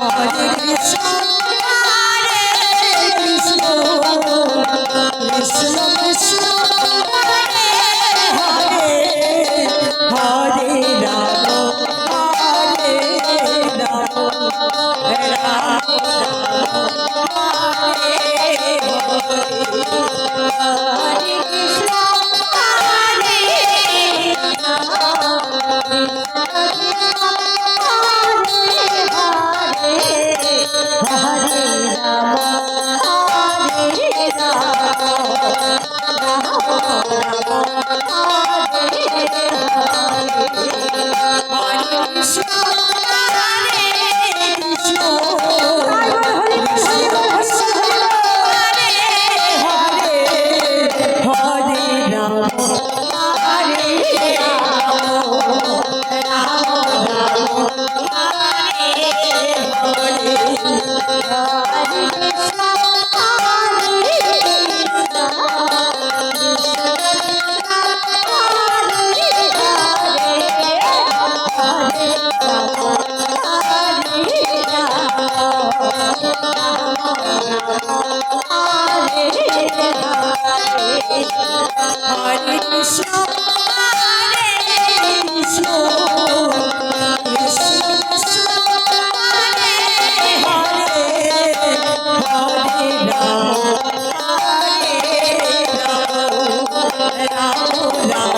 Hare Krishna Krishna Krishna Ram, Ram.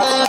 Allah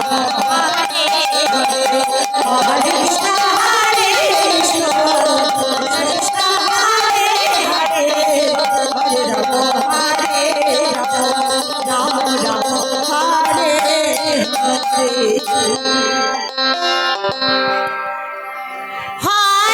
Oh, my God.